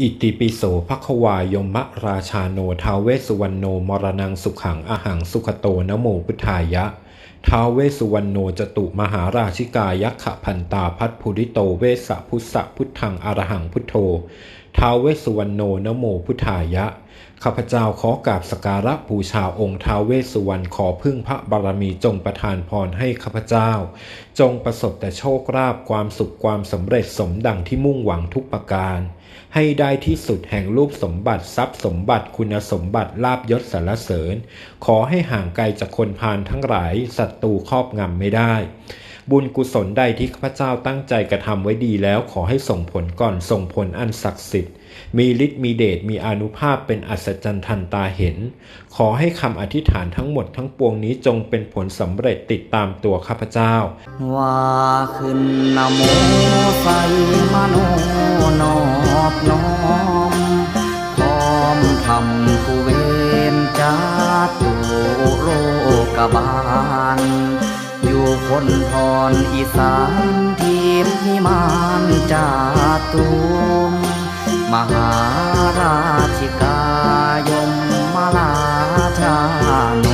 อิติปิโสภควายมะราชาโนทาเวสุวรรณโนมรณังสุขังอหังสุขโตนโมพุทธายะท้าเวสสุวรรณโนจตุมหาราชิกายักขะพันตาพัทภูริโตเวสสะพุทธะพุทธังอรหังพุทโธ ท้าวเวสสุวรรณโนนโมพุทธายะ ข้าพเจ้าขอกราบสการะบูชาองค์ท้าวเวสสุวรรณขอพึ่งพระบารมีจงประทานพรให้ข้าพเจ้า จงประสบแต่โชคลาภความสุขความสำเร็จสมดังที่มุ่งหวังทุกประการ ให้ได้ที่สุดแห่งรูปสมบัติทรัพย์สมบัติคุณสมบัติลาบยศสรรเสริญ ขอให้ห่างไกลจากคนพาลทั้งหลายศัตรูครอบงำไม่ได้ บุญกุศลใดที่ข้าพเจ้าตั้งใจกระทำไว้ดีแล้วขอให้ส่งผลก่อนส่งผลอันศักดิ์สิทธิ์ มีฤทธิ์มีเดชมีอนุภาพเป็นอัศจรรย์ทันตาเห็น ขอให้คำอธิษฐานทั้งหมดทั้งปวงนี้จงเป็นผลสำเร็จติดตามตัวข้าพเจ้า ว่าขึ้นนโมใสมโนนอบน้อมพร้อมทำผู้เวนจาตุโลกบา คนพรอีสานทีมพิมานจาตุมมหาราชิกายมมาลาชาโน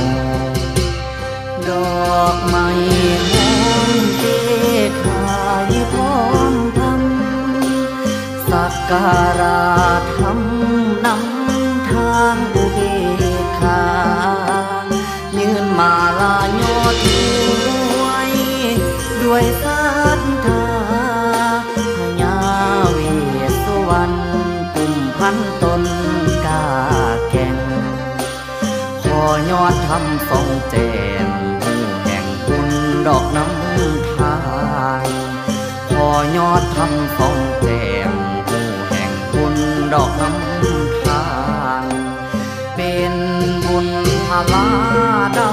ดอกไม้หอมเกขายพร้อมทำสักการะ วยศรัทธาพญาเวสสุวรรณกุมพันตนกาแก่งขอยอดทำสองแจมหูแห่งบุญดอกน้ำทานขอยอดทำสองแจมหูแห่งบุญดอกน้ำทานเป็นบุญพลาเดา